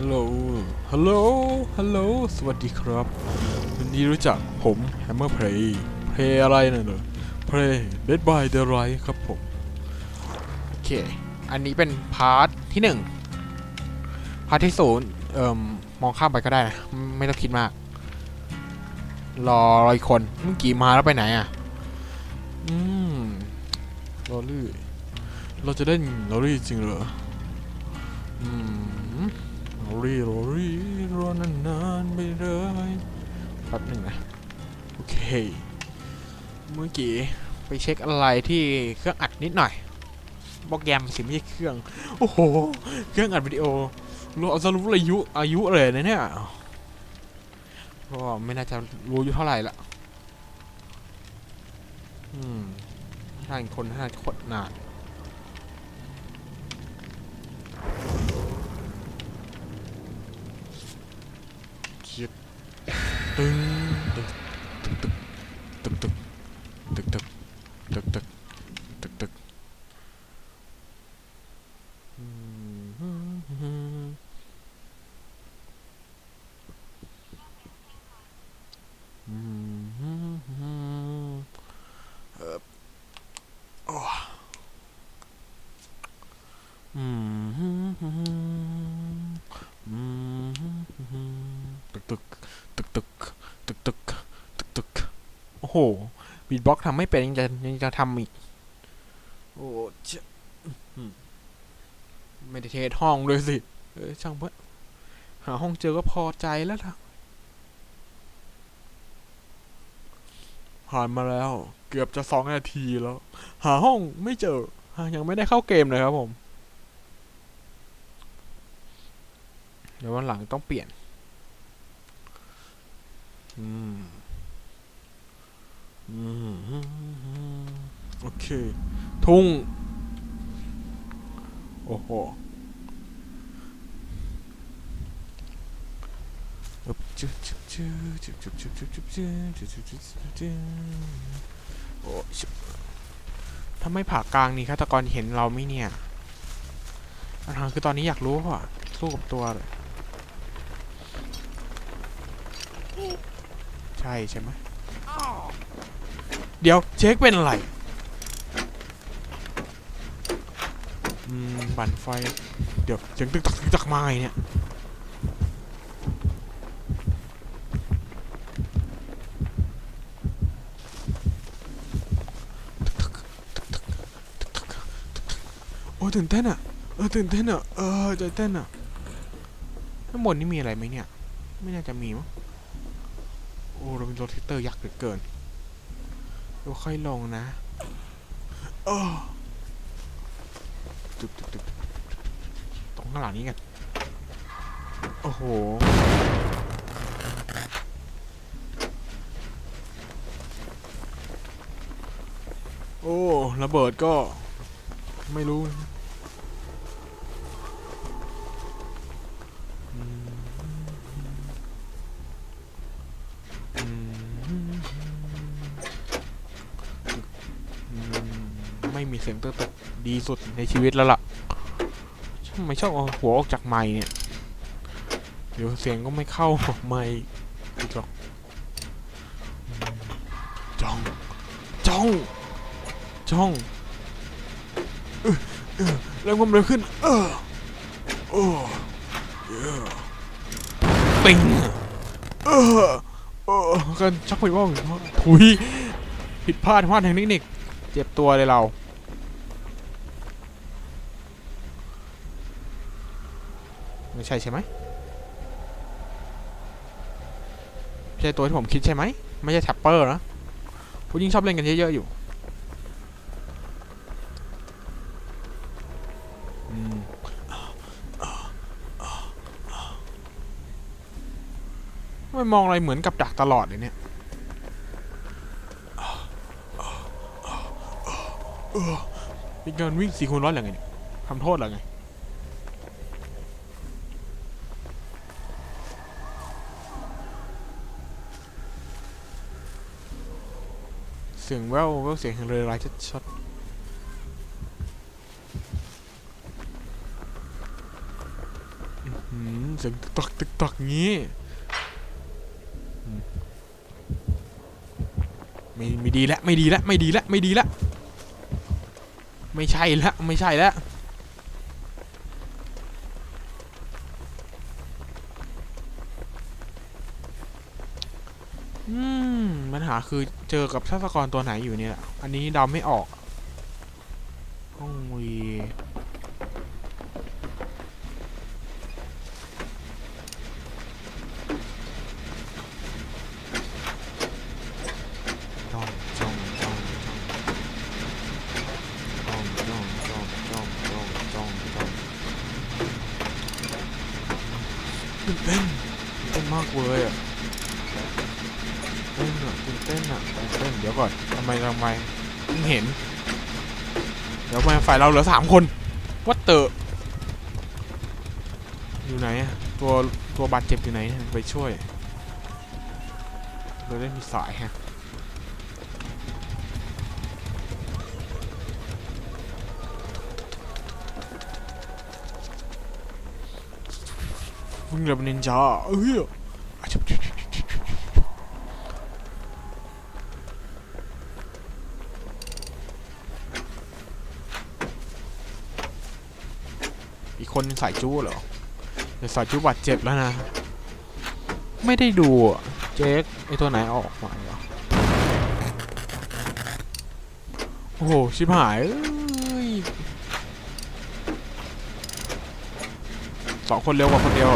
ฮัลโหล ฮัลโหล ฮัลโหล สวัสดีครับยินดีรู้จักผมแฮมเมอร์เพลย์เพลย์อะไรน่ะเนอะเพลย์เดดบายเดอะไรครับผม โอเค อันนี้เป็นพาร์ทที่หนึ่งพาร์ทที่ศูนย์เอ่มมองข้ามไปก็ได้นะ ไม่ต้องคิดมาก รอรออีกคน เมื่อกี้มาแล้วไปไหนอะ อืมลอรี่เราจะเล่นลอรี่จริงเหรอ อืม รีรีรอนานๆไปเลยแป๊บหนึ่งนะ โอเค เมื่อกี้ไปเช็คอะไรที่เครื่องอัดนิดหน่อยโปรแกรมสิไม่ใช่เครื่อง โอ้โห เครื่องอัดวิดีโอรู้เอาจะรู้อายุอายุเลยนะเนี่ยก็ไม่น่าจะรู้อายุเท่าไหร่ละอืมถ้าอีกคนน่าจะคตรนาน ตึง โอ้โหบีทบ็อกทำไม่เป็นยังจะยังจะทำอีก โอ้เจ๊อืมไม่ได้เทสห้องด้วยสิ เออช่างเพื่อหาห้องเจอก็พอใจแล้วล่ะผ่านมาแล้ว เกือบจะสองนาทีแล้ว หาห้องไม่เจอ ยังไม่ได้เข้าเกมเลยครับผม เดี๋ยววันหลังต้องเปลี่ยน อืม โอเค ทุ่ง โอ้โหถ้าไม่ผ่ากลางนี่ฆาตกรเห็นเราไม่เนี่ยปัญหาคือตอนนี้อยากรู้ว่ะสู้กับตัวเลย ใช่ใช่ไหม เดี๋ยวเช็คเป็นอะไรอืมบั่นไฟ เดี๋ยวเสียงตึกตักตึกตักมาไงเนี่ย โอ้ตื่นเต้นอะ เออตื่นเต้นอะ เออใจเต้นอะข้างบนนี่มีอะไรไหมเนี่ย ไม่น่าจะมีมั้งโอ้เราเป็นโรเทเตอร์ยักษ์เหลือเกิน ดี๋ยวค่อยลงนะเออตึกตึกตึกตึกตรงข้างหลังนี้กัน โอ้โห โอ้ ระเบิดก็ไม่รู้อืมอืม อืมไมีเสียงตึกตึกดีสุดในชีวิตแล้วล่ะทำไมชอบเอาหัวออกจากไม้เนี่ย เดี๋ยวเสียงก็ไม่เข้าไม้อีกหรอกจ้อง จ้อง จ้องเออเออแรงความเร็วขึ้น เออโอ้ปิงเออเออกันชักไปว่าถุยผิดพลาดพลาดทางเทคนิคเจ็บตัวเลยเรา ไม่ ใช่ใช่ไหมไม่ใช่ตัวที่ผมคิดใช่ไหมไม่ใช่แท็ปเปอร์นะผู้ยิ่งชอบเล่นกันเยอะๆอยู่มไม่มองอะไรเหมือนกับดักตลอดเลยเนี่ยมีการวิ่งสี่คูณร้อยหรือไงทำโทษหรอไง สียงแววแววเสียงแห่งเรือร้ายชัดๆเสียงตึกตักตึกตักงี้ไม่ไม่ดีละไม่ดีละไม่ดีละไม่ดีละไม่ใช่ละไม่ใช่ละ อืมปัญหาคือเจอกับฆากรตัวไหนอยู่เนี่ย อันนี้เดาไม่ออก เราเหลือสามคนวัดเตอร์อยู่ไหนตัวตัวบาดเจ็บอยู่ไหนไปช่วยเราได้มีสายฮะมึงเหลือเป็นนินจาเอ้ยอะชับชับชับชับชับชับอีก คนใส่จู้เหรอเดี๋ยวใส่จู้บาดเจ็บแล้วนะ ไม่ได้ดูเจ๊กไอตัวไหนออกมาเหรอโอ้โห ชิบหายสองคนเร็วกว่าคนเดียว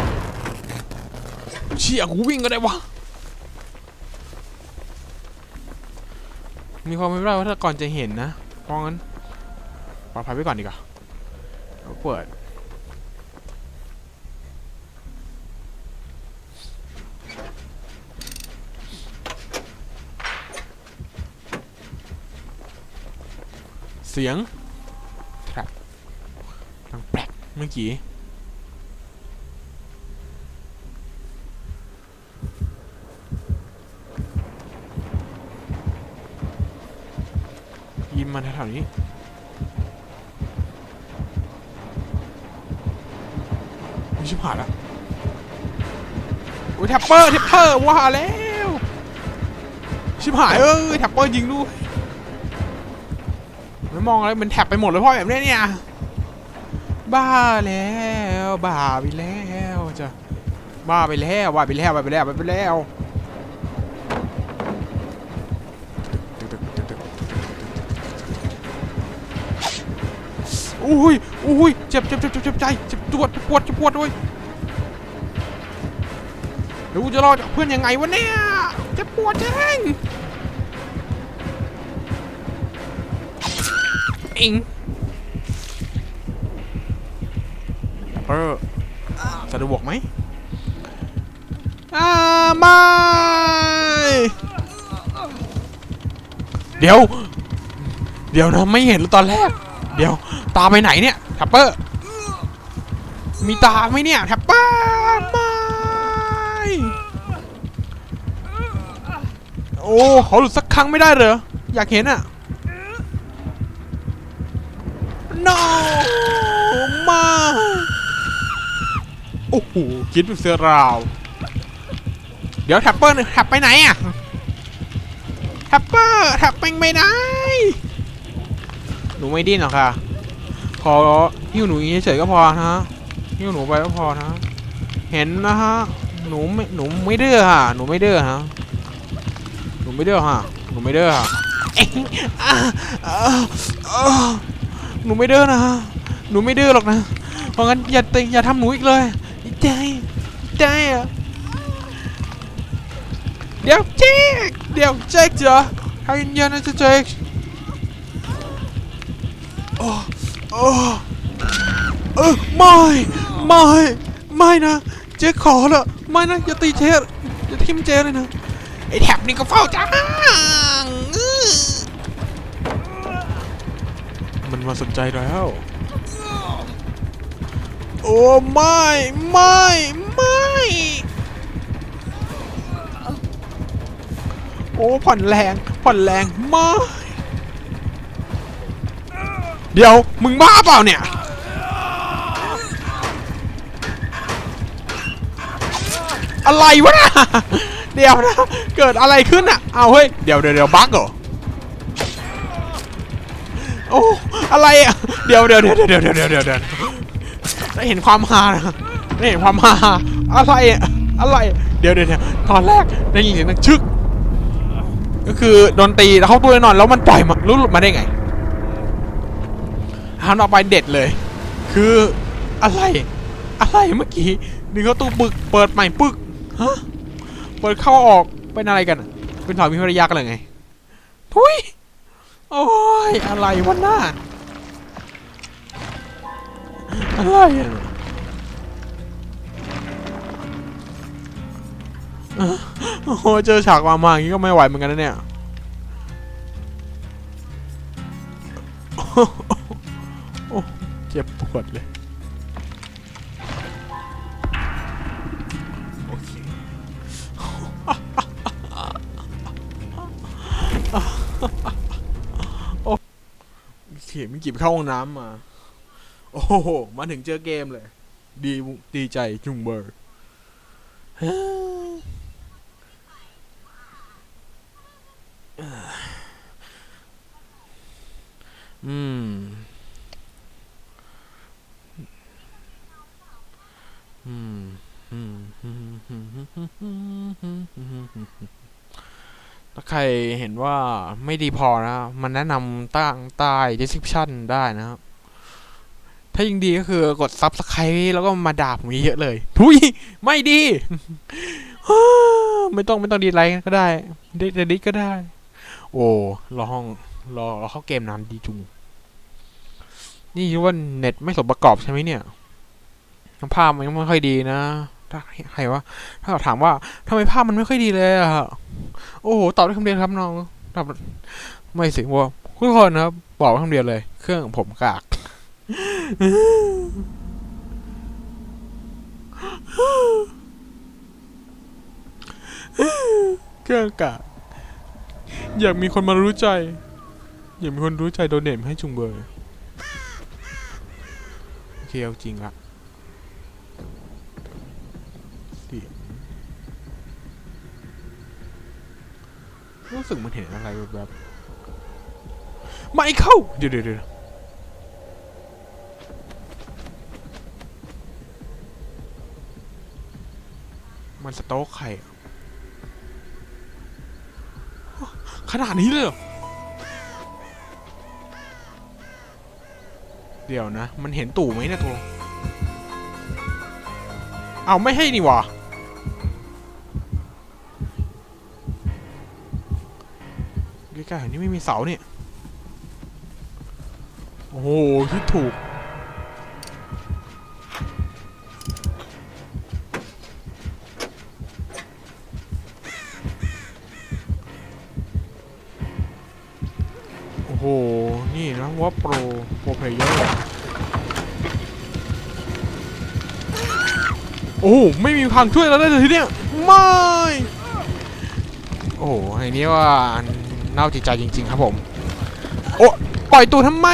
เชี่ยกูวิ่งก็ได้วะ มีความเป็นไปได้ว่าถ้าก่อนจะเห็นนะ เพราะงั้นปลอดภัยไว้ก่อนดีกว่าเปิด เสียงแทรปดังแปลกเมื่อกี้ยิมมาแถวๆนี้ไม่ชิบหายละโอ้ยแท็ปเปอร์แท็ปเปอร์ว่าแล้ว ชิบหายเอ้ยแท็ปเปอร์ยิงด้วยไม่มองอะไรมันแท็บไปหมดเลยพ่อแบบนี้เนี่ย บ้าแล้วบ้าไปแล้วจะบ้าไปแล้วบ้าไปแล้วบ้าไปแล้วบ้าไปแล้วอุ้ยอุ้ยเจ็บเจ็บเจ็บเจ็บเจ็บใจเจ็บปวดปวดปวดด้วยเดี๋ยวกูจะรอดจากเพื่อนยังไงวะเนี่ยเจ็บปวดแจ้ง อิงเออสะดวกไหมอ่าไม่เดี๋ยว เดี๋ยวนะไม่เห็นตอนแรก เดี๋ยว ตาไปไหนเนี่ยแท็ปเปอร์ มีตาไหมเนี่ยแท็ปเปอร์ไม่โอ้ขอหลุดสักครั้งไม่ได้เหรอ อยากเห็นอะ no มาโอ้โหคิดเป็นเสือราว เดี๋ยวแท็ปเปอร์แท็ปไปไหนอะแท็ปเปอร์แท็ปไปไม่ได้ หนูไม่ดิ้นหรอกค่ะ ขอหิ้วหนูอย่างเฉยๆก็พอนะฮะหิ้วหนูไปก็พอนะ เห็นนะฮะ หนูไม่หนูไม่เดื้อค่ะหนูไม่เดื้อฮะ หนูไม่เดื้อฮะ หนูไม่เดื้อฮะ หนูไม่ดื้อนะหนูไม่ดื้อหรอกนะ เพราะงั้นอย่าติอย่าทำหนูอีกเลยใจใจอะเดี๋ยวเจ๊กเดี๋ยวเจ๊กเจอให้เย็นๆนะเจ๊กโอ้โอ้เออไม่ไม่ไม่นะเจ๊ขอละไม่นะอย่าตีเจ๊อย่าทิ่มเจ๊เลยนะไอ้แถบนี่ก็เฝ้าจ้า มาสนใจแล้ว โอ้ไม่ไม่ไม่โอ้ผ่อนแรงผ่อนแรงไม่เดี๋ยวมึงบ้าเปล่าเนี่ยอะไรวะนะเดี๋ยวนะ เกิดอะไรขึ้นอะเอาเฮ้ย เดี๋ยวเดี๋ยวเดี๋ยวบั๊กเหรอ โอ้ อะไรอะเดี๋ยวเดี๋ยวเดี๋ยวเดี๋ยวเดี๋ยวเดี๋ยวเดี๋ยวเดี๋ยวได้เห็นความฮานะได้เห็นความฮาอะไรอะอะไร เดี๋ยวเดี๋ยวเดี๋ยวตอนแรกได้ยินเสียงดังชึก ก็คือโดนตีแล้วเข้าตัวแน่นอนแล้วมันปล่อยมารู้หลุดมาได้ไงหันออกไปเด็ดเลย คืออะไร อะไรเมื่อกี้ดึงเขาตู้ปึกเปิดใหม่ปึกฮะเปิดเข้าออกเป็นอะไรกันเป็นสามีภรรยากันเลยไงทุยโอ้ยอะไรวะหน้า อะไรอะโอ้โหเจอฉากมามาอย่างนี้ก็ไม่ไหวเหมือนกันนะเนี่ยโอ้เจ็บปวดเลยโอเคโอ้เขียมิกิบเข้าห้องน้ำมา โอ้โห มาถึงเจอเกมเลย ดีดีใจจุงเบอร์ อืม อืม อืม ถ้าใครเห็นว่าไม่ดีพอนะ มันแนะนำตั้งใต้ description ได้นะครับ ถ้ายิ่งดีก็คือกด subscribe แล้วก็มาด่าผมเยอะเลย ทุยไม่ดี ไม่ต้องไม่ต้องดีไลค์ก็ได้เดีดีก็ได้ โอ้รอห้องรอรอเข้าเกมนานดีจุง นี่คิดว่าเน็ตไม่สมประกอบใช่ไหมเนี่ยภาพมันไม่ค่อยดีนะถ้าใครว่าถ้าเราถามว่าทำไมภาพมันไม่ค่อยดีเลยอะโอ้โหตอบด้วยคำเดียวครับน้องไม่สิว่าทุกคนครับบอกไว้คำเดียวเลย เครื่องผมกาก เครื่องกากอยากมีคนมารู้ใจ อยากมีคนรู้ใจโดนเน็ตให้จุงเบยโอเคเอาจริงละเสียงรู้สึกมันเห็นอะไรแบบไม่เข้าเดี๋ยวเดี๋ยว มันสโต๊กใครอะขนาดนี้เลยเหรอ เดี๋ยวนะ มันเห็นตู่ไหมเนะตัวเอาไม่ให้นี่หวะใกล้ๆนี่ไม่มีเสาเนี่ย โอ้โหคิดถูก โอ้โห นี่นะว่าโปร โปรเพลเยอร์โอ้โหไม่มีทางช่วยเราได้เลยทีเนี้ยไม่ โอ้โหไอ้นี้ว่าเน่าจิตใจจริง ๆ ครับผม โอ้ปล่อยตัวทำไม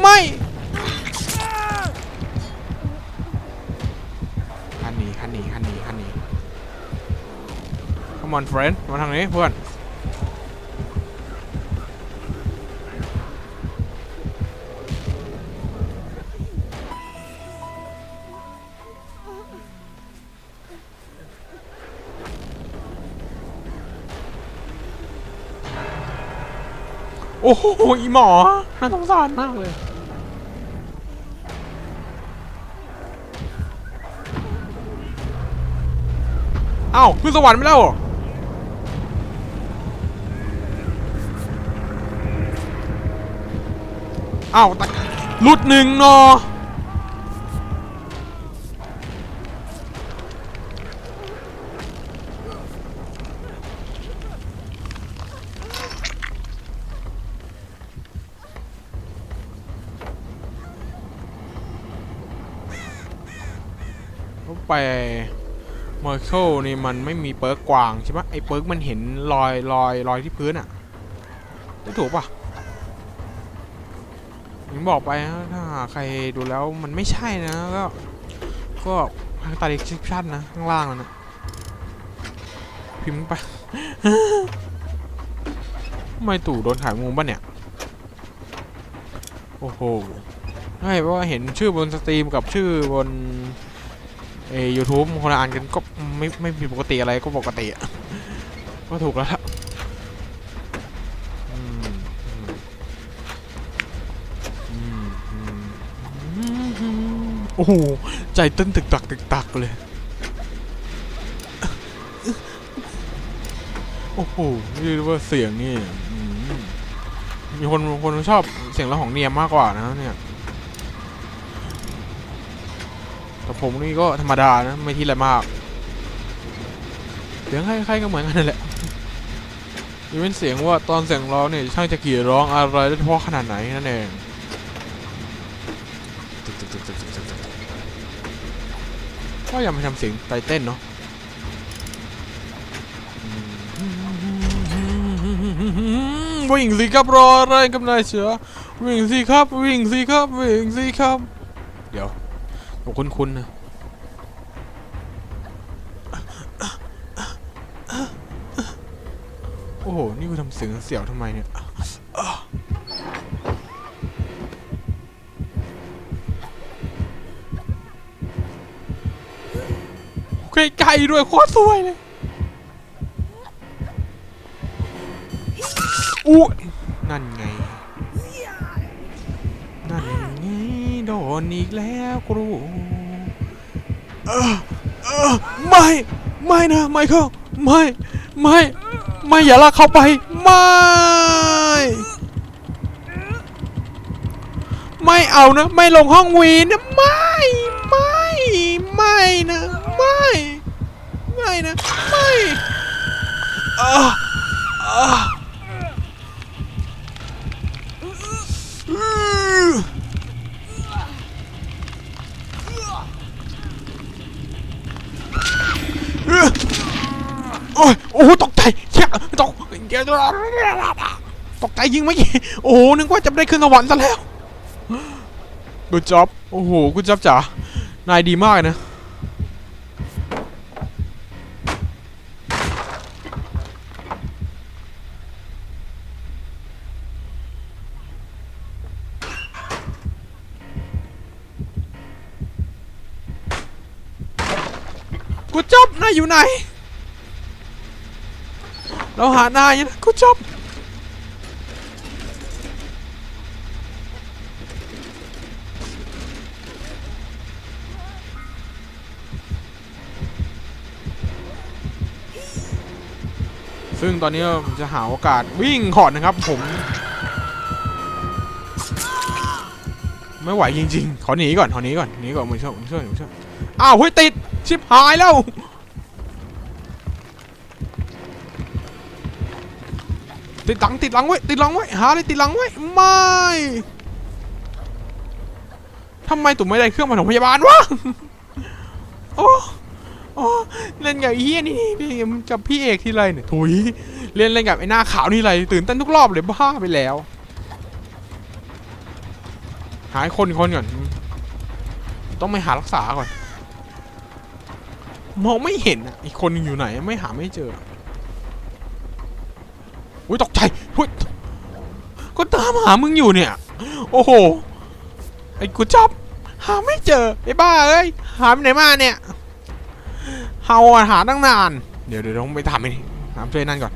ไม่คันนี้คันนี้คันนี้คันนี้ Come on friend มาทางนี้เพื่อน โอ้โหอีหมอน่าสงสารมากเลยเอ้าขึ้นสวรรค์ไม่แล้วเหรอเอ้าตะหลุดหนึ่งเนอ ไปเมอร์เคิลนี่มันไม่มีเปิร์กกวางใช่ปะไอ้เปิร์กมันเห็นรอยรอยรอยที่พื้นอะได้ถูกปะผมบอกไปนะถ้าใครดูแล้วมันไม่ใช่นะ ก็ก็ทางตาดิคชั่นนะ ข้างล่างนั่นนะพิมพ์ไปทำไมตู่โดนขายงูป่ะเนี่ย โอ้โหใช่เพราะว่าเห็นชื่อบนสตรีมกับชื่อบน เอยูทูบคนละอันกันก็ไม่ไม่ผิดปกติอะไรก็ปกติอะก็ถูกแล้วล่ะโอ้โห ใจเต้นตึกตักตึกตักเลย โอ้โหนี่ว่าเสียงนี่ มีคนคนชอบเสียงร้องของเนียมมากกว่านะเนี่ย แต่ ผมนี่ก็ธรรมดานะ ไม่ที่อะไรมากเสียงใครๆก็เหมือนกันนั่นแหละยกเว้นเสียงว่าตอนเสียงร้องเนี่ยช่างจะกรีดร้องอะไรได้เพราะขนาดไหนนั่นเองก็ยังไม่ทำเสียงไตเต้นเนาะวิ่งสิครับรออะไรกับนายเสือวิ่งสิครับ วิ่งสิครับ วิ่งสิครับ เดี๋ยว ผมคุ้นๆนะโอ้โห นี่กูทำเสียงเสียวทำไมเนี่ยไกลๆด้วยโคตรสวยเลยอู้นั่นไง นั่นไง โดนอีกแล้วครูเออเออไม่ ไม่นะไม่เข้าไม่ ไม่ ไม่อย่าลากเข้าไป ไม่ ไม่เอานะ ไม่ลงห้องวีนนะไม่ ไม่ ไม่นะ ไม่ ไม่นะ ไม่เออเอ โอ้ยโอ้ตกใจเชี่ยตกตกใจยิงเมื่อกี้โอ้นึกว่าจะได้ขึ้นสวรรค์ซะแล้วกูจ็อบโอ้โหกูจ็อบจ๋านายดีมากนะกูจ็อบนายอยู่ไหน เราหาหน้ายอยู่นะกูจบซึ่งตอนนี้ผมจะหาโอกาสวิ่งขอดนะครับผม ไม่ไหวจริงๆ ขอหนีก่อน ขอหนีก่อนหนีก่อนมึงช่วยมึงช่วยมึงช่วยอ้าวเฮ้ยติด ชิบหายแล้ว ติด หลังติดหลังไว้ติดหลังไว้หาเลยติดหลังไว้ไม่ทำไมตุ่มไม่ได้เครื่องมาถมพยาบาลวะโอ้โอ้เล่นกับไอ้เฮียนี่นี่เล่นกับพี่เอกที่ไรเนี่ยถุยเล่นเล่นกับไอ้หน้าขาวนี่ไรตื่นเต้นทุกรอบเลยบ้าไปแล้ว หาไอ้คนคนก่อนต้องไปหารักษาก่อนมองไม่เห็นอะอีกคนอยู่ไหนไม่หาไม่เจอ อุ้ยตกใจอุ้ยก็ตามหามึงอยู่เนี่ย โอ้โห ไอ้กูจับ หาไม่เจอไอ้บ้าเอ้ย หาไปไหนมาเนี่ยเฮาหาตั้งนาน เดี๋ยวเดี๋ยวต้องไปถามไอ้ถามเพื่อนนั่นก่อน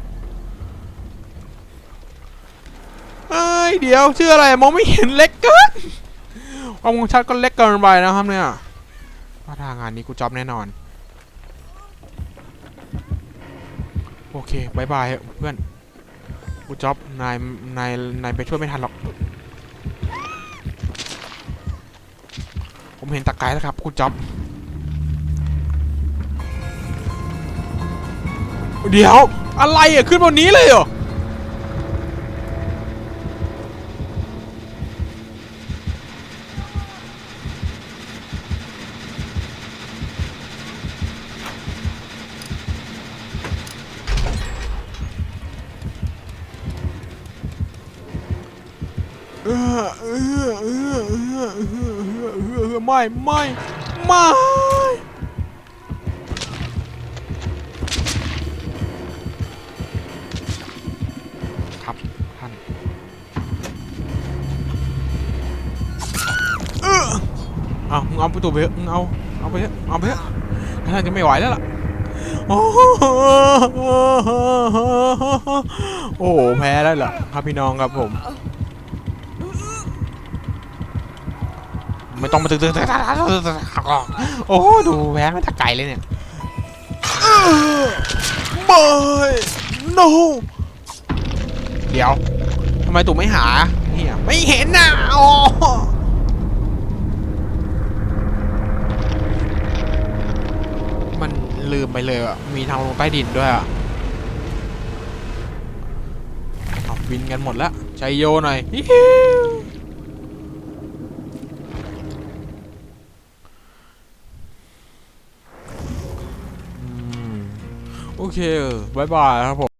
เอ้ยเดี๋ยวชื่ออะไรมองไม่เห็นเล็กเกินความคมชัดก็เล็กเกินไปนะครับเนี่ยว่าทางงานนี้กูจ็อบแน่นอน โอเคบายบายเพื่อน กูจ็อบนายนายนายไปช่วยไม่ทันหรอก ผมเห็นตะไคร้แล้วครับกูจ็อบ เดี๋ยว อะไรอะ ขึ้นบนนี้เลยเหรอเอ ไม่ไม่ครับท่านเออเอาเอาประตูไปเอาเอาไปเอาไปเถอะท่านจะไม่ไหวแล้วล่ะโอ้โหแพ้แล้วเหรอครับพี่น้องครับผม ไม่ต้องมาตึกตึกตึกตึกตึกตึกโอ้โหดูแพ้ไม่ตะไก่เลยเนี่ยบอย no เดี๋ยวทำไมตู่ไม่หาเฮียไม่เห็นน่ะโอ้มันลืมไปเลยอะ มีทางลงใต้ดินด้วยอะบินกันหมดแล้วใจโยหน่อย โอเคบายบายครับผม